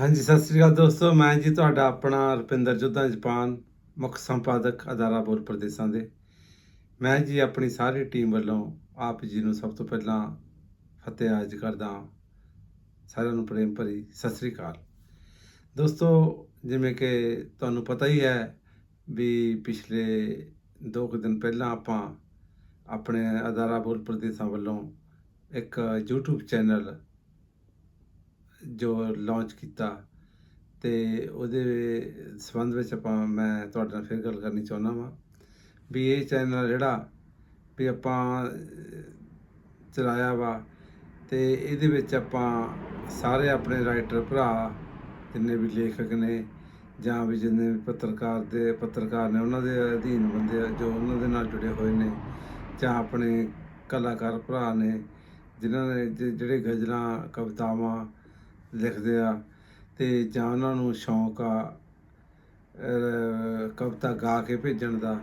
ਹਾਂਜੀ, ਸਤਿ ਸ੍ਰੀ ਅਕਾਲ ਦੋਸਤੋ। ਮੈਂ ਜੀ ਤੁਹਾਡਾ ਆਪਣਾ ਰੁਪਿੰਦਰ ਜੋਧਾ ਜਪਾਨ ਮੁੱਖ ਸੰਪਾਦਕ ਅਦਾਰਾ ਬੋਲ ਪ੍ਰਦੇਸ਼ਾਂ ਦੇ। ਮੈਂ ਜੀ ਆਪਣੀ ਸਾਰੀ ਟੀਮ ਵੱਲੋਂ ਆਪ ਜੀ ਨੂੰ ਸਭ ਤੋਂ ਪਹਿਲਾਂ ਫਤਿਹ ਅਰਜ਼ ਕਰਦਾ ਸਾਰਿਆਂ ਨੂੰ ਪ੍ਰੇਮ ਭਰੀ ਸਤਿ ਸ੍ਰੀ ਅਕਾਲ। ਦੋਸਤੋ, ਜਿਵੇਂ ਕਿ ਤੁਹਾਨੂੰ ਪਤਾ ਹੀ ਹੈ ਵੀ ਪਿਛਲੇ ਦੋ ਕੁ ਦਿਨ ਪਹਿਲਾਂ ਆਪਾਂ ਆਪਣੇ ਅਦਾਰਾ ਬੋਲ ਪ੍ਰਦੇਸ਼ਾਂ ਵੱਲੋਂ ਇੱਕ YouTube ਚੈਨਲ ਜੋ ਲਾਂਚ ਕੀਤਾ ਤੇ ਉਹਦੇ ਸੰਬੰਧ ਵਿੱਚ ਆਪਾਂ, ਮੈਂ ਤੁਹਾਡੇ ਨਾਲ ਫਿਰ ਗੱਲ ਕਰਨੀ ਚਾਹੁੰਦਾ ਵਾਂ ਵੀ ਇਹ ਚੈਨਲ ਜਿਹੜਾ ਵੀ ਆਪਾਂ ਚਲਾਇਆ ਵਾ ਤੇ ਇਹਦੇ ਵਿੱਚ ਆਪਾਂ ਸਾਰੇ ਆਪਣੇ ਰਾਈਟਰ ਭਰਾ, ਜਿੰਨੇ ਵੀ ਲੇਖਕ ਨੇ ਜਾਂ ਵੀ ਜਿੰਨੇ ਵੀ ਪੱਤਰਕਾਰ ਦੇ ਪੱਤਰਕਾਰ ਨੇ, ਉਹਨਾਂ ਦੇ ਅਧੀਨ ਬੰਦੇ ਆ, ਜੋ ਉਹਨਾਂ ਦੇ ਨਾਲ ਜੁੜੇ ਹੋਏ ਨੇ ਜਾਂ ਆਪਣੇ ਕਲਾਕਾਰ ਭਰਾ ਨੇ, ਜਿਨ੍ਹਾਂ ਨੇ ਜਿਹੜੇ ਗਜ਼ਲਾਂ, ਕਵਿਤਾਵਾਂ ਲਿਖਦੇ ਆ ਤੇ ਜਾਂ ਉਹਨਾਂ ਨੂੰ ਸ਼ੌਂਕ ਆ ਕਵਿਤਾ ਗਾ ਕੇ ਭੇਜਣ ਦਾ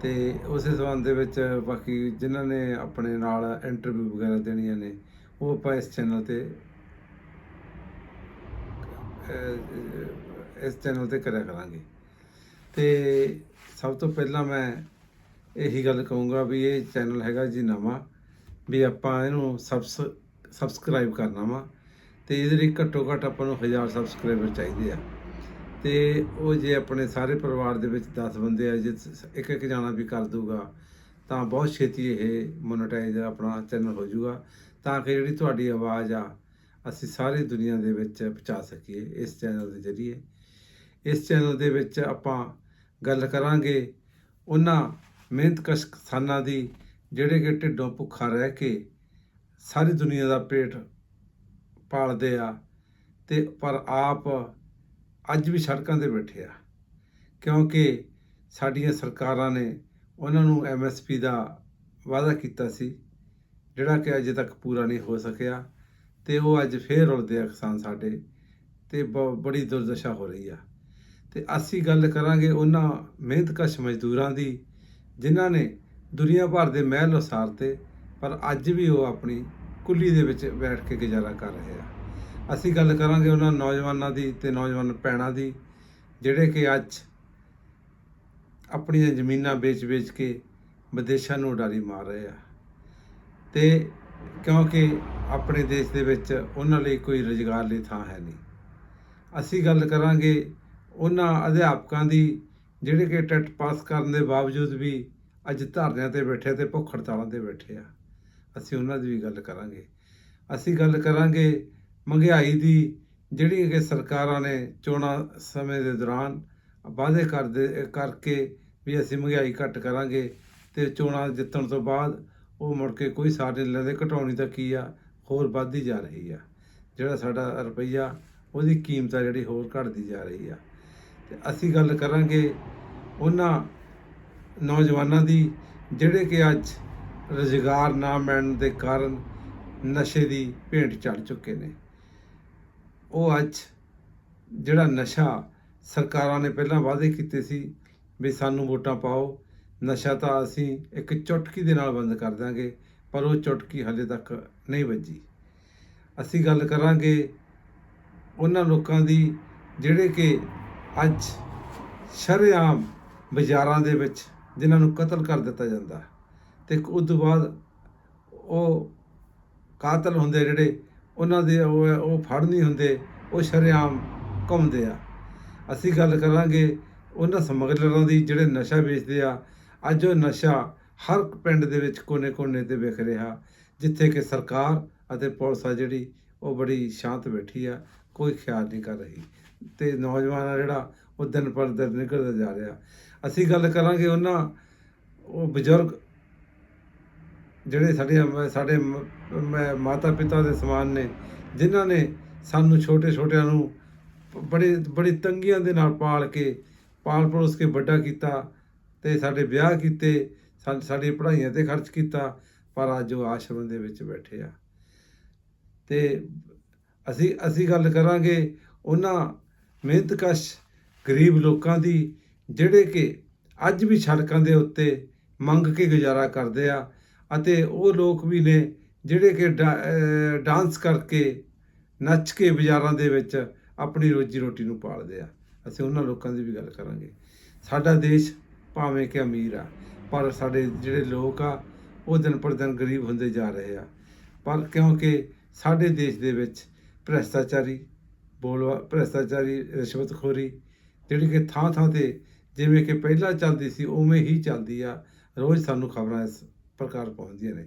ਤੇ ਉਸੇ ਸੰਬੰਧ ਦੇ ਵਿੱਚ ਬਾਕੀ ਜਿਨ੍ਹਾਂ ਨੇ ਆਪਣੇ ਨਾਲ ਇੰਟਰਵਿਊ ਵਗੈਰਾ ਦੇਣੀਆਂ ਨੇ, ਉਹ ਆਪਾਂ ਇਸ ਚੈਨਲ ਤੇ ਇਸ ਚੈਨਲ ਤੇ ਕਰਿਆ ਕਰਾਂਗੇ। ਤੇ ਸਭ ਤੋਂ ਪਹਿਲਾਂ ਮੈਂ ਇਹੀ ਗੱਲ ਕਹੂੰਗਾ ਵੀ ਇਹ ਚੈਨਲ ਹੈਗਾ ਜੀ ਨਵਾਂ, ਵੀ ਆਪਾਂ ਇਹਨੂੰ ਸਬਸ ਸਬਸਕ੍ਰਾਈਬ ਕਰਨਾ ਵਾ ਤੇ ਇਹਦੇ ਲਈ ਘੱਟੋ ਘੱਟ ਆਪਾਂ ਨੂੰ 1000 ਸਬਸਕ੍ਰਾਈਬਰ ਚਾਹੀਦੇ ਆ। ਤੇ ਉਹ ਜੇ ਆਪਣੇ ਸਾਰੇ ਪਰਿਵਾਰ ਦੇ ਵਿੱਚ 10 ਬੰਦੇ ਆ, ਜੇ ਇੱਕ ਇੱਕ ਜਾਣਾ ਵੀ ਕਰ ਦੂਗਾ ਤਾਂ ਬਹੁਤ ਛੇਤੀ ਇਹ ਮੋਨੇਟਾਈਜ਼ ਆਪਣਾ ਚੈਨਲ ਹੋ ਜਾਊਗਾ ਤਾਂ ਕਿ ਜਿਹੜੀ ਤੁਹਾਡੀ ਆਵਾਜ਼ ਆ, ਅਸੀਂ ਸਾਰੀ ਦੁਨੀਆ ਦੇ ਵਿੱਚ ਪਹੁੰਚਾ ਸਕੀਏ ਇਸ ਚੈਨਲ ਦੇ ਜ਼ਰੀਏ। ਇਸ ਚੈਨਲ ਦੇ ਵਿੱਚ ਆਪਾਂ ਗੱਲ ਕਰਾਂਗੇ ਉਹਨਾਂ ਮਿਹਨਤਕਸ਼ ਕਿਸਾਨਾਂ ਦੀ, ਜਿਹੜੇ ਕਿ ਢਿੱਡੋਂ ਭੁੱਖਾ ਰਹਿ ਕੇ ਸਾਰੀ ਦੁਨੀਆ ਦਾ ਪੇਟ ਪਾਲਦੇ ਆ ਤੇ ਪਰ ਆਪ ਅੱਜ ਵੀ ਸੜਕਾਂ ਤੇ ਬੈਠੇ ਆ। ਕਿਉਂਕਿ ਸਾਡੀਆਂ ਸਰਕਾਰਾਂ ਨੇ ਉਹਨਾਂ ਨੂੰ ਐਮਐਸਪੀ ਦਾ ਵਾਅਦਾ ਕੀਤਾ ਸੀ, ਜਿਹੜਾ ਕਿ ਅਜੇ ਤੱਕ ਪੂਰਾ ਨਹੀਂ ਹੋ ਸਕਿਆ ਤੇ ਉਹ ਅੱਜ ਫੇਰ ਰੁਲਦੇ ਆ ਕਿਸਾਨ ਸਾਡੇ ਤੇ ਬ- ਬੜੀ ਦੁਰਦਸ਼ਾ ਹੋ ਰਹੀ ਆ। ਤੇ ਅਸੀਂ ਗੱਲ ਕਰਾਂਗੇ ਉਹਨਾਂ ਮਿਹਨਤਕਸ਼ ਮਜ਼ਦੂਰਾਂ ਦੀ, ਜਿਨ੍ਹਾਂ ਨੇ ਦੁਨੀਆ ਭਰ ਦੇ ਮਹਿਲ ਉਸਾਰਤੇ, ਪਰ ਅੱਜ ਵੀ ਉਹ ਆਪਣੀ ਕੁੱਲੀ ਦੇ ਵਿੱਚ ਬੈਠ ਕੇ ਗੁਜ਼ਾਰਾ ਕਰ ਰਹੇ ਆ। ਅਸੀਂ ਗੱਲ ਕਰਾਂਗੇ ਉਹਨਾਂ ਨੌਜਵਾਨਾਂ ਦੀ ਤੇ ਨੌਜਵਾਨ ਭੈਣਾਂ ਦੀ, ਜਿਹੜੇ ਕਿ ਅੱਜ ਆਪਣੀਆਂ ਜ਼ਮੀਨਾਂ ਵੇਚ-ਵੇਚ ਕੇ ਵਿਦੇਸ਼ਾਂ ਨੂੰ ਉਡਾਰੀ ਮਾਰ ਰਹੇ ਆ। ਤੇ ਕਿਉਂਕਿ ਆਪਣੇ ਦੇਸ਼ ਦੇ ਵਿੱਚ ਉਹਨਾਂ ਲਈ ਕੋਈ ਰੁਜ਼ਗਾਰ ਲਈ ਥਾਂ ਹੈ ਨਹੀਂ। ਅਸੀਂ ਗੱਲ ਕਰਾਂਗੇ ਉਹਨਾਂ ਅਧਿਆਪਕਾਂ ਦੀ ਜਿਹੜੇ ਕਿ ਟੈਟ ਪਾਸ ਕਰਨ ਦੇ ਬਾਵਜੂਦ ਵੀ ਅੱਜ ਧਰਨਿਆਂ ਤੇ ਬੈਠੇ ਤੇ ਭੁੱਖ ਹੜਤਾਲਾਂ ਤੇ ਬੈਠੇ ਆ, ਅਸੀਂ ਉਹਨਾਂ ਦੀ ਵੀ ਗੱਲ ਕਰਾਂਗੇ। ਅਸੀਂ ਗੱਲ ਕਰਾਂਗੇ ਮਹਿੰਗਾਈ ਦੀ ਜਿਹੜੀ ਕਿ ਸਰਕਾਰਾਂ ਨੇ ਚੋਣਾਂ ਸਮੇਂ ਦੇ ਦੌਰਾਨ ਵਾਅਦੇ ਕਰਦੇ, ਕਰਕੇ ਵੀ ਅਸੀਂ ਮਹਿੰਗਾਈ ਘੱਟ ਕਰਾਂਗੇ ਤੇ ਚੋਣਾਂ ਜਿੱਤਣ ਤੋਂ ਬਾਅਦ ਉਹ ਮੁੜ ਕੇ ਕੋਈ ਸਾਰ ਨਹੀਂ ਲੈਂਦੇ, ਘਟਾਉਣੀ ਤਾਂ ਕੀ ਆ, ਹੋਰ ਵੱਧਦੀ ਜਾ ਰਹੀ ਆ। ਜਿਹੜਾ ਸਾਡਾ ਰੁਪਈਆ, ਉਹਦੀ ਕੀਮਤ ਆ ਜਿਹੜੀ ਹੋਰ ਘਟਦੀ ਜਾ ਰਹੀ ਆ। ਤੇ ਅਸੀਂ ਗੱਲ ਕਰਾਂਗੇ ਉਹਨਾਂ ਨੌਜਵਾਨਾਂ ਦੀ, ਜਿਹੜੇ ਕਿ ਅੱਜ ਰੁਜ਼ਗਾਰ ਨਾ ਮਿਲਣ ਦੇ ਕਾਰਨ ਨਸ਼ੇ ਦੀ ਭੇਂਟ ਚੜ ਚੁੱਕੇ ਨੇ। ਉਹ ਅੱਜ ਜਿਹੜਾ ਨਸ਼ਾ ਸਰਕਾਰਾਂ ਨੇ ਪਹਿਲਾਂ ਵਾਅਦੇ ਕੀਤੇ ਸੀ ਵੀ ਸਾਨੂੰ ਵੋਟਾਂ ਪਾਓ, ਨਸ਼ਾ ਤਾਂ ਅਸੀਂ ਇੱਕ ਚੁਟਕੀ ਦੇ ਨਾਲ ਬੰਦ ਕਰ ਦਾਂਗੇ ਪਰ ਉਹ ਚੁਟਕੀ ਹਲੇ ਤੱਕ ਨਹੀਂ ਵੱਜੀ। ਅਸੀਂ ਗੱਲ ਕਰਾਂਗੇ ਉਹਨਾਂ ਲੋਕਾਂ ਦੀ, ਜਿਹੜੇ ਕਿ ਅੱਜ ਸ਼ਰੇਆਮ ਬਾਜ਼ਾਰਾਂ ਦੇ ਵਿੱਚ ਜਿਨ੍ਹਾਂ ਨੂੰ ਕਤਲ ਕਰ ਦਿੱਤਾ ਜਾਂਦਾ ਤੇ ਉਸ ਤੋਂ ਬਾਅਦ ਉਹ ਕਾਤਲ ਹੁੰਦੇ ਜਿਹੜੇ ਉਹਨਾਂ ਦੇ ਉਹ ਉਹ ਫੜ ਨਹੀਂ ਹੁੰਦੇ, ਉਹ ਸ਼ਰੇਆਮ ਘੁੰਮਦੇ ਆ। ਅਸੀਂ ਗੱਲ ਕਰਾਂਗੇ ਉਹਨਾਂ ਸਮਗਲਰਾਂ ਦੀ ਜਿਹੜੇ ਨਸ਼ਾ ਵੇਚਦੇ ਆ। ਅੱਜ ਉਹ ਨਸ਼ਾ ਹਰ ਪਿੰਡ ਦੇ ਵਿੱਚ ਕੋਨੇ-ਕੋਨੇ ਤੇ ਵਿਖ ਰਿਹਾ, ਜਿੱਥੇ ਕਿ ਸਰਕਾਰ ਅਤੇ ਪੁਲਿਸ ਆ ਜਿਹੜੀ ਉਹ ਬੜੀ ਸ਼ਾਂਤ ਬੈਠੀ ਆ, ਕੋਈ ਖਿਆਲ ਨਹੀਂ ਕਰ ਰਹੀ। ਤੇ ਨੌਜਵਾਨ ਆ ਜਿਹੜਾ ਉਹ ਦਿਨ ਪਰ ਦਿਨ ਨਿਕਲਦਾ ਜਾ ਰਿਹਾ। ਅਸੀਂ ਗੱਲ ਕਰਾਂਗੇ ਉਹਨਾਂ, ਉਹ ਬਜ਼ੁਰਗ ਜਿਹੜੇ ਸਾਡੇ ਸਾਡੇ ਮਾਤਾ ਪਿਤਾ ਦੇ ਸਮਾਨ ਨੇ, ਜਿਨ੍ਹਾਂ ਨੇ ਸਾਨੂੰ ਛੋਟੇ ਛੋਟਿਆਂ ਨੂੰ ਬੜੇ, ਬੜੀ ਤੰਗੀਆਂ ਦੇ ਨਾਲ ਪਾਲ ਕੇ, ਪਾਲ ਪਲੋਸ ਕੇ ਵੱਡਾ ਕੀਤਾ ਤੇ ਸਾਡੇ ਵਿਆਹ ਕੀਤੇ, ਸਾ- ਸਾਡੀ ਪੜ੍ਹਾਈਆਂ ਤੇ ਖਰਚ ਕੀਤਾ, ਪਰ ਅੱਜ ਉਹ ਆਸ਼ਰਮ ਦੇ ਵਿੱਚ ਬੈਠੇ ਆ। ਤੇ ਅਸੀਂ ਅਸੀਂ ਗੱਲ ਕਰਾਂਗੇ ਉਹਨਾਂ ਮਿਹਨਤਕਸ਼ ਗਰੀਬ ਲੋਕਾਂ ਦੀ, ਜਿਹੜੇ ਕਿ ਅੱਜ ਵੀ ਸੜਕਾਂ ਦੇ ਉੱਤੇ ਮੰਗ ਕੇ ਗੁਜ਼ਾਰਾ ਕਰਦੇ ਆ ਅਤੇ ਉਹ ਲੋਕ ਵੀ ਨੇ ਜਿਹੜੇ ਕਿ ਡਾ- ਡਾਂਸ ਕਰਕੇ ਨੱਚ ਕੇ ਬਾਜ਼ਾਰਾਂ ਦੇ ਵਿੱਚ ਆਪਣੀ ਰੋਜੀ ਰੋਟੀ ਨੂੰ ਪਾਲਦੇ ਆ। ਅਸੀਂ ਉਹਨਾਂ ਲੋਕਾਂ ਦੀ ਵੀ ਗੱਲ ਕਰਾਂਗੇ। ਸਾਡਾ ਦੇਸ਼ ਭਾਵੇਂ ਕਿ ਅਮੀਰ ਆ, ਪਰ ਸਾਡੇ ਜਿਹੜੇ ਲੋਕ ਆ, ਉਹ ਦਿਨ ਪਰ ਦਿਨ ਗਰੀਬ ਹੁੰਦੇ ਜਾ ਰਹੇ ਆ। ਪਰ ਕਿਉਂਕਿ ਸਾਡੇ ਦੇਸ਼ ਦੇ ਵਿੱਚ ਭ੍ਰਿਸ਼ਟਾਚਾਰੀ ਬੋਲਵਾ ਭ੍ਰਿਸ਼ਟਾਚਾਰੀ ਰਿਸ਼ਵਤਖੋਰੀ ਜਿਹੜੀ ਕਿ ਥਾਂ ਥਾਂ ਤੇ ਜਿਵੇਂ ਕਿ ਪਹਿਲਾਂ ਚੱਲਦੀ ਸੀ, ਉਵੇਂ ਹੀ ਚੱਲਦੀ ਆ। ਰੋਜ਼ ਸਾਨੂੰ ਖਬਰਾਂ ਇਸ ਪ੍ਰਕਾਰ ਪਹੁੰਚਦੀਆਂ ਨੇ।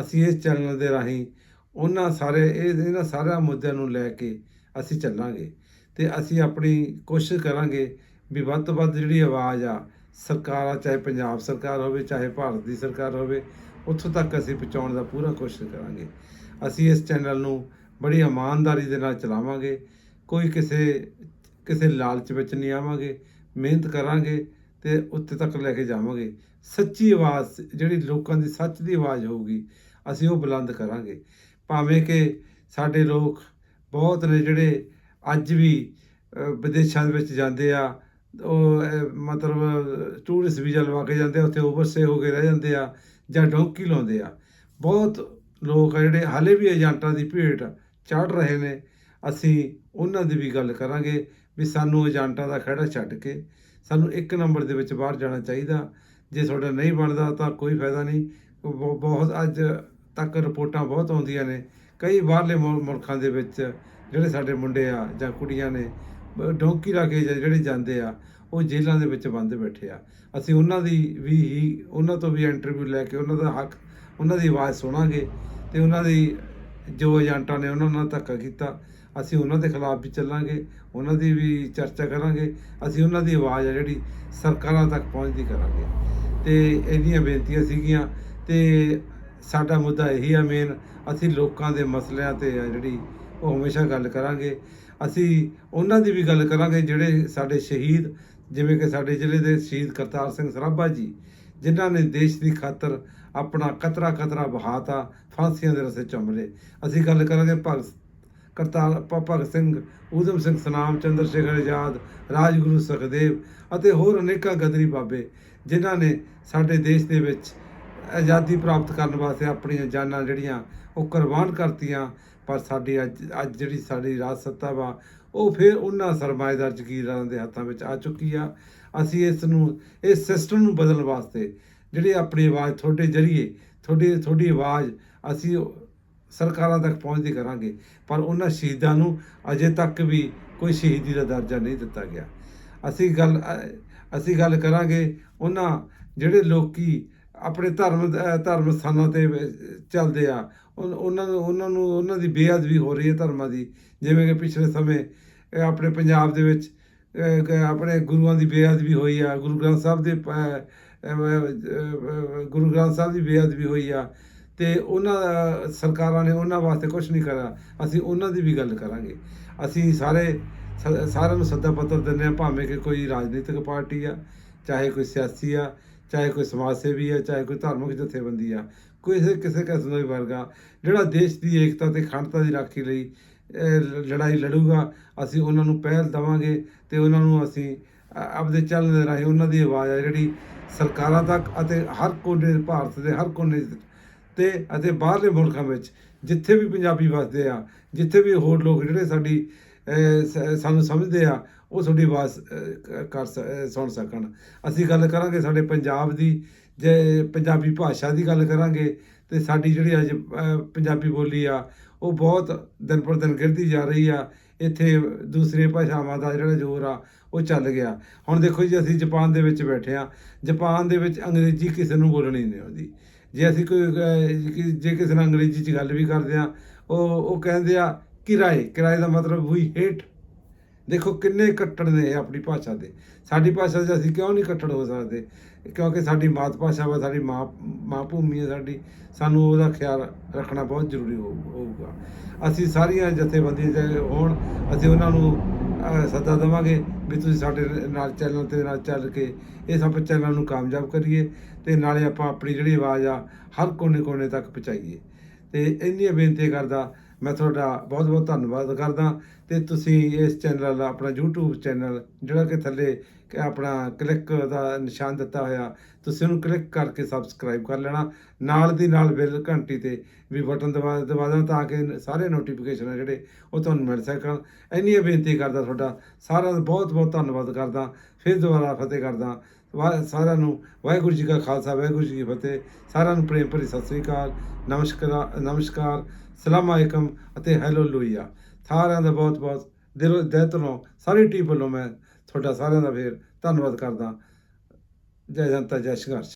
ਅਸੀਂ ਇਸ ਚੈਨਲ ਦੇ ਰਾਹੀਂ ਉਹਨਾਂ ਸਾਰੇ, ਇਹ ਇਹਨਾਂ ਸਾਰਿਆਂ ਮੁੱਦਿਆਂ ਨੂੰ ਲੈ ਕੇ ਅਸੀਂ ਚੱਲਾਂਗੇ ਤੇ ਅਸੀਂ ਆਪਣੀ ਕੋਸ਼ਿਸ਼ ਕਰਾਂਗੇ ਵੀ ਵੱਧ ਤੋਂ ਵੱਧ ਜਿਹੜੀ ਆਵਾਜ਼ ਆ, ਸਰਕਾਰਾਂ, ਚਾਹੇ ਪੰਜਾਬ ਸਰਕਾਰ ਹੋਵੇ, ਚਾਹੇ ਭਾਰਤ ਦੀ ਸਰਕਾਰ ਹੋਵੇ, ਉੱਥੋਂ ਤੱਕ ਅਸੀਂ ਪਹੁੰਚਾਉਣ ਦਾ ਪੂਰਾ ਕੋਸ਼ਿਸ਼ ਕਰਾਂਗੇ। ਅਸੀਂ ਇਸ ਚੈਨਲ ਨੂੰ ਬੜੀ ਇਮਾਨਦਾਰੀ ਦੇ ਨਾਲ ਚਲਾਵਾਂਗੇ। ਕੋਈ ਕਿਸੇ ਕਿਸੇ ਲਾਲਚ ਵਿੱਚ ਨਹੀਂ ਆਵਾਂਗੇ, ਮਿਹਨਤ ਕਰਾਂਗੇ ਤੇ ਉੱਤੇ ਤੱਕ ਲੈ ਕੇ ਜਾਵਾਂਗੇ। ਸੱਚੀ ਆਵਾਜ਼, ਜਿਹੜੀ ਲੋਕਾਂ ਦੀ ਸੱਚ ਦੀ ਆਵਾਜ਼ ਹੋਊਗੀ, ਅਸੀਂ ਉਹ ਬੁਲੰਦ ਕਰਾਂਗੇ। ਭਾਵੇਂ ਕਿ ਸਾਡੇ ਲੋਕ ਬਹੁਤ ਨੇ ਜਿਹੜੇ ਅੱਜ ਵੀ ਵਿਦੇਸ਼ਾਂ ਦੇ ਵਿੱਚ ਜਾਂਦੇ ਆ, ਉਹ ਮਤਲਬ ਟੂਰਿਸਟ ਵੀਜ਼ਾ ਲਵਾ ਕੇ ਜਾਂਦੇ ਆ, ਉੱਥੇ ਓਵਰਸੇ ਹੋ ਕੇ ਰਹਿ ਜਾਂਦੇ ਆ ਜਾਂ ਡੌਂਕੀ ਲਾਉਂਦੇ ਆ। ਬਹੁਤ ਲੋਕ ਆ ਜਿਹੜੇ ਹਾਲੇ ਵੀ ਏਜੰਟਾਂ ਦੀ ਭੇਟ ਚੜ ਰਹੇ ਨੇ। ਅਸੀਂ ਉਹਨਾਂ ਦੀ ਵੀ ਗੱਲ ਕਰਾਂਗੇ ਵੀ ਸਾਨੂੰ ਏਜੰਟਾਂ ਦਾ ਖੜਾ ਛੱਡ ਕੇ ਸਾਨੂੰ ਇੱਕ ਨੰਬਰ ਦੇ ਵਿੱਚ ਬਾਹਰ ਜਾਣਾ ਚਾਹੀਦਾ। ਜੇ ਤੁਹਾਡਾ ਨਹੀਂ ਬਣਦਾ ਤਾਂ ਕੋਈ ਫਾਇਦਾ ਨਹੀਂ। ਬਹੁ- ਬਹੁਤ ਅੱਜ ਤੱਕ ਰਿਪੋਰਟਾਂ ਬਹੁਤ ਆਉਂਦੀਆਂ ਨੇ। ਕਈ ਬਾਹਰਲੇ ਮੁਲਕਾਂ ਦੇ ਵਿੱਚ ਜਿਹੜੇ ਸਾਡੇ ਮੁੰਡੇ ਆ ਜਾਂ ਕੁੜੀਆਂ ਨੇ, ਬ- ਡੌਂਕੀ ਲਾ ਕੇ ਜਿਹੜੇ ਜਾਂਦੇ ਆ, ਉਹ ਜੇਲ੍ਹਾਂ ਦੇ ਵਿੱਚ ਬੰਦ ਬੈਠੇ ਆ। ਅਸੀਂ ਉਹਨਾਂ ਦੀ ਵੀ ਹੀ, ਉਹਨਾਂ ਤੋਂ ਵੀ ਇੰਟਰਵਿਊ ਲੈ ਕੇ ਉਹਨਾਂ ਦਾ ਹੱਕ, ਉਹਨਾਂ ਦੀ ਆਵਾਜ਼ ਸੁਣਾਂਗੇ ਤੇ ਉਹਨਾਂ ਦੀ ਜੋ ਏਜੰਟਾਂ ਨੇ ਉਹਨਾਂ ਨਾਲ ਧੱਕਾ ਕੀਤਾ। ਅਸੀਂ ਉਹਨਾਂ ਦੇ ਖਿਲਾਫ ਵੀ ਚੱਲਾਂਗੇ, ਉਹਨਾਂ ਦੀ ਵੀ ਚਰਚਾ ਕਰਾਂਗੇ, ਅਸੀਂ ਉਹਨਾਂ ਦੀ ਆਵਾਜ਼ ਆ ਜਿਹੜੀ ਸਰਕਾਰਾਂ ਤੱਕ ਪਹੁੰਚਦੀ ਕਰਾਂਗੇ। ਤੇ ਇਹਦੀਆਂ ਬੇਨਤੀਆਂ ਸੀਗੀਆਂ, ਤੇ ਸਾਡਾ ਮੁੱਦਾ ਇਹੀ ਆ ਮੇਨ ਅਸੀਂ ਲੋਕਾਂ ਦੇ ਮਸਲਿਆਂ ਤੇ ਆ ਜਿਹੜੀ ਉਹ ਹਮੇਸ਼ਾ ਗੱਲ ਕਰਾਂਗੇ। ਅਸੀਂ ਉਹਨਾਂ ਦੀ ਵੀ ਗੱਲ ਕਰਾਂਗੇ ਜਿਹੜੇ ਸਾਡੇ ਸ਼ਹੀਦ, ਜਿਵੇਂ ਕਿ ਸਾਡੇ ਜ਼ਿਲ੍ਹੇ ਦੇ ਸ਼ਹੀਦ ਕਰਤਾਰ ਸਿੰਘ ਸਰਾਭਾ ਜੀ, ਜਿਨ੍ਹਾਂ ਨੇ ਦੇਸ਼ ਦੀ ਖਾਤਰ ਆਪਣਾ ਕਤਰਾ ਕਤਰਾ ਬਹਾਤਾ, ਫਾਂਸੀਆਂ ਦੇ ਰਸੇ ਚੁੰਮਲੇ ਅਸੀਂ ਗੱਲ ਕਰਾਂਗੇ ਭਗਤ ਕਰਤਾਰ ਭਗਤ ਸਿੰਘ, ਊਧਮ ਸਿੰਘ ਸਨਾਮ, ਚੰਦਰ ਸ਼ੇਖਰ ਆਜ਼ਾਦ, ਰਾਜਗੁਰੂ ਸੁਖਦੇਵ ਅਤੇ ਹੋਰ ਅਨੇਕਾਂ ਗਦਰੀ ਬਾਬੇ ਜਿਨ੍ਹਾਂ ਨੇ ਸਾਡੇ ਦੇਸ਼ ਦੇ ਵਿੱਚ ਆਜ਼ਾਦੀ ਪ੍ਰਾਪਤ ਕਰਨ ਵਾਸਤੇ ਆਪਣੀਆਂ ਜਾਨਾਂ ਜਿਹੜੀਆਂ ਉਹ ਕੁਰਬਾਨ ਕਰਤੀਆਂ, ਪਰ ਸਾਡੀ ਅੱਜ ਅੱਜ ਜਿਹੜੀ ਸਾਡੀ ਰਾਜ ਸੱਤਾ ਵਾ, ਉਹ ਫਿਰ ਉਹਨਾਂ ਸਰਮਾਏਦਾਰ ਜ਼ਗੀਰਾਂ ਦੇ ਹੱਥਾਂ ਵਿੱਚ ਆ ਚੁੱਕੀ ਆ। ਅਸੀਂ ਇਸ ਨੂੰ, ਇਸ ਸਿਸਟਮ ਨੂੰ ਬਦਲਣ ਵਾਸਤੇ ਜਿਹੜੀ ਆਪਣੀ ਆਵਾਜ਼, ਤੁਹਾਡੇ ਜਰੀਏ, ਤੁਹਾਡੀ ਤੁਹਾਡੀ ਆਵਾਜ਼ ਅਸੀਂ ਸਰਕਾਰਾਂ ਤੱਕ ਪਹੁੰਚਦੀ ਕਰਾਂਗੇ। ਪਰ ਉਹਨਾਂ ਸ਼ਹੀਦਾਂ ਨੂੰ ਅਜੇ ਤੱਕ ਵੀ ਕੋਈ ਸ਼ਹੀਦੀ ਦਾ ਦਰਜਾ ਨਹੀਂ ਦਿੱਤਾ ਗਿਆ। ਅਸੀਂ ਗੱਲ ਅਸੀਂ ਗੱਲ ਕਰਾਂਗੇ ਉਹਨਾਂ ਜਿਹੜੇ ਲੋਕੀ ਆਪਣੇ ਧਰਮ ਧਰਮ ਸਥਾਨਾਂ ਤੇ ਚੱਲਦੇ ਆ, ਉਨ- ਉਹਨਾਂ ਨੂੰ ਉਹਨਾਂ ਨੂੰ, ਉਹਨਾਂ ਦੀ ਬੇਅਦਬੀ ਹੋ ਰਹੀ ਹੈ ਧਰਮਾਂ ਦੀ। ਜਿਵੇਂ ਕਿ ਪਿਛਲੇ ਸਮੇਂ ਆਪਣੇ ਪੰਜਾਬ ਦੇ ਵਿੱਚ ਆਪਣੇ ਗੁਰੂਆਂ ਦੀ ਬੇਅਦਬੀ ਹੋਈ ਆ, ਗੁਰੂ ਗ੍ਰੰਥ ਸਾਹਿਬ ਦੇ ਗੁਰੂ ਗ੍ਰੰਥ ਸਾਹਿਬ ਦੀ ਬੇਅਦਬੀ ਹੋਈ ਆ। ਤੇ ਉਹਨਾਂ, ਸਰਕਾਰਾਂ ਨੇ ਉਹਨਾਂ ਵਾਸਤੇ ਕੁਝ ਨਹੀਂ ਕਰਿਆ। ਅਸੀਂ ਉਹਨਾਂ ਦੀ ਵੀ ਗੱਲ ਕਰਾਂਗੇ। ਅਸੀਂ ਸਾਰੇ, ਸ- ਸਾਰਿਆਂ ਨੂੰ ਸੱਦਾ ਪੱਤਰ ਦਿੰਦੇ ਆ ਭਾਵੇਂ ਕਿ ਕੋਈ ਰਾਜਨੀਤਿਕ ਪਾਰਟੀ ਆ, ਚਾਹੇ ਕੋਈ ਸਿਆਸੀ ਆ, ਚਾਹੇ ਕੋਈ ਸਮਾਜ ਸੇਵੀ ਆ, ਚਾਹੇ ਕੋਈ ਧਾਰਮਿਕ ਜਥੇਬੰਦੀ ਆ, ਕੋਈ ਕਿਸੇ ਕਿਸੇ ਕਿਸਮ ਦਾ ਵੀ ਵਰਗ ਆ, ਜਿਹੜਾ ਦੇਸ਼ ਦੀ ਏਕਤਾ ਤੇ ਅਖੰਡਤਾ ਦੀ ਰਾਖੀ ਲਈ ਲ- ਲੜਾਈ ਲੜੂਗਾ, ਅਸੀਂ ਉਹਨਾਂ ਨੂੰ ਪਹਿਲ ਦੇਵਾਂਗੇ ਤੇ ਉਹਨਾਂ ਨੂੰ ਅਸੀਂ ਆਪਦੇ ਚੱਲਣ ਦੇ ਰਾਹੀਂ ਉਹਨਾਂ ਦੀ ਆਵਾਜ਼ ਆ ਜਿਹੜੀ ਸਰਕਾਰਾਂ ਤੱਕ ਅਤੇ ਹਰ ਕੋਨੇ ਭਾਰਤ ਦੇ, ਹਰ ਕੋਨੇ ਤੇ ਅਤੇ ਬਾਹਰਲੇ ਮੁਲਕਾਂ ਵਿੱਚ ਜਿੱਥੇ ਵੀ ਪੰਜਾਬੀ ਵੱਸਦੇ ਆ, ਜਿੱਥੇ ਵੀ ਹੋਰ ਲੋਕ ਜਿਹੜੇ ਸਾਡੀ ਸਾਨੂੰ ਸਮਝਦੇ ਆ, ਉਹ ਤੁਹਾਡੀ ਆਵਾਜ਼ ਕਰ ਸੁਣ ਸਕਣ। ਅਸੀਂ ਗੱਲ ਕਰਾਂਗੇ ਸਾਡੇ ਪੰਜਾਬ ਦੀ, ਜੇ ਪੰਜਾਬੀ ਭਾਸ਼ਾ ਦੀ ਗੱਲ ਕਰਾਂਗੇ, ਤੇ ਸਾਡੀ ਜਿਹੜੀ ਅੱਜ ਪੰਜਾਬੀ ਬੋਲੀ ਆ, ਉਹ ਬਹੁਤ ਦਿਨ ਪਰ ਦਿਨ ਗਿਰਦੀ ਜਾ ਰਹੀ ਆ। ਇੱਥੇ ਦੂਸਰੀਆਂ ਭਾਸ਼ਾਵਾਂ ਦਾ ਜਿਹੜਾ ਜ਼ੋਰ ਆ, ਉਹ ਚੱਲ ਗਿਆ। ਹੁਣ ਦੇਖੋ ਜੀ, ਅਸੀਂ ਜਾਪਾਨ ਦੇ ਵਿੱਚ ਬੈਠੇ ਆ। ਜਾਪਾਨ ਦੇ ਵਿੱਚ ਅੰਗਰੇਜ਼ੀ ਕਿਸੇ ਨੂੰ ਬੋਲਣੀ ਨਹੀਂ ਆਉਂਦੀ। ਜੇ ਅਸੀਂ ਕੋਈ ਅਹ, ਜੇ ਕਿਸੇ ਨਾਲ ਅੰਗਰੇਜ਼ੀ 'ਚ ਗੱਲ ਵੀ ਕਰਦੇ ਆ ਉਹ ਉਹ ਕਹਿੰਦੇ ਆ ਕਿਰਾਏ ਕਿਰਾਏ ਦਾ ਮਤਲਬ ਵੀ ਹੇਠ। ਦੇਖੋ ਕਿੰਨੇ ਕੱਟੜ ਨੇ ਇਹ ਆਪਣੀ ਭਾਸ਼ਾ ਦੇ। ਸਾਡੀ ਭਾਸ਼ਾ 'ਚ ਅਸੀਂ ਕਿਉਂ ਨਹੀਂ ਕੱਟੜ ਹੋ ਸਕਦੇ? ਕਿਉਂਕਿ ਸਾਡੀ ਮਾਤ ਭਾਸ਼ਾ ਵਾ ਸਾਡੀ ਮਾਂ ਮਾਂ ਭੂਮੀ ਹੈ ਸਾਡੀ ਸਾਨੂੰ ਉਹਦਾ ਖਿਆਲ ਰੱਖਣਾ ਬਹੁਤ ਜ਼ਰੂਰੀ ਹੋਊ- ਹੋਊਗਾ। ਅਸੀਂ ਸਾਰੀਆਂ ਜਥੇਬੰਦੀਆਂ ਜੇ ਹੋਣ ਅਸੀਂ ਉਹਨਾਂ ਨੂੰ ਸੱਦਾ ਦੇਵਾਂਗੇ ਵੀ ਤੁਸੀਂ ਸਾਡੇ ਨਾਲ ਚੈਨਲ ਤੇ ਨਾਲ ਚੱਲ ਕੇ ਇਹ ਸਭ ਚੈਨਲ ਨੂੰ ਕਾਮਯਾਬ ਕਰੀਏ ਤੇ ਨਾਲੇ ਆਪਾਂ ਆਪਣੀ ਜਿਹੜੀ ਆਵਾਜ਼ ਆ ਹਰ ਕੋਨੇ-ਕੋਨੇ ਤੱਕ ਪਹੁੰਚਾਈਏ। ਤੇ ਇੰਨੀਆਂ ਬੇਨਤੀ ਕਰਦਾ ਮੈਂ ਤੁਹਾਡਾ ਬਹੁਤ ਬਹੁਤ ਧੰਨਵਾਦ ਕਰਦਾ ਤੇ ਤੁਸੀਂ ਇਸ ਚੈਨਲ, ਆਪਣਾ YouTube ਚੈਨਲ, ਜਿਹੜਾ ਕਿ ਥੱਲੇ ਕਿ ਆਪਣਾ ਕਲਿੱਕ ਦਾ ਨਿਸ਼ਾਨ ਦਿੱਤਾ ਹੋਇਆ, ਤੁਸੀਂ ਉਹਨੂੰ ਕਲਿੱਕ ਕਰਕੇ ਸਬਸਕ੍ਰਾਈਬ ਕਰ ਲੈਣਾ। ਨਾਲ ਦੀ ਨਾਲ ਬੈਲ ਘੰਟੀ ਤੇ ਵੀ ਬਟਨ ਦਬਾ ਦਬਾ ਦੇਣਾ ਤਾਂ ਕਿ ਸਾਰੇ ਨੋਟੀਫਿਕੇਸ਼ਨ ਆ ਜਿਹੜੇ, ਉਹ ਤੁਹਾਨੂੰ ਮਿਲ ਸਕਣ। ਇੰਨੀ ਬੇਨਤੀ ਕਰਦਾ ਤੁਹਾਡਾ, ਸਾਰਿਆਂ ਦਾ ਬਹੁਤ ਬਹੁਤ ਧੰਨਵਾਦ ਕਰਦਾ। ਫਿਰ ਦੁਬਾਰਾ ਫਤਿਹ ਕਰਦਾ। ਵਾ- ਸਾਰਿਆਂ ਨੂੰ ਵਾਹਿਗੁਰੂ ਜੀ ਕਾ ਖਾਲਸਾ, ਵਾਹਿਗੁਰੂ ਜੀ ਕੀ ਫਤਿਹ। ਸਾਰਿਆਂ ਨੂੰ ਪ੍ਰੇਮ ਭਰੀ ਸਤਿ ਸ੍ਰੀ ਅਕਾਲ। ਨਮਸਕਾਰ ਨਮਸਕਾਰ। ਸਲਾਮ ਅਲੈਕਮ ਅਤੇ ਹੈਲੋ ਲੋਈਆ। ਸਾਰਿਆਂ ਦਾ ਬਹੁਤ ਬਹੁਤ ਦਿਲੋਂ ਦਿਲ ਤੋਂ ਸਾਰੀ ਟੀਮ ਵੱਲੋਂ ਮੈਂ ਤੁਹਾਡਾ ਸਾਰਿਆਂ ਦਾ ਫੇਰ ਧੰਨਵਾਦ ਕਰਦਾ। ਜੈ ਜਨਤਾ, ਜੈ ਸੰਘਰਸ਼।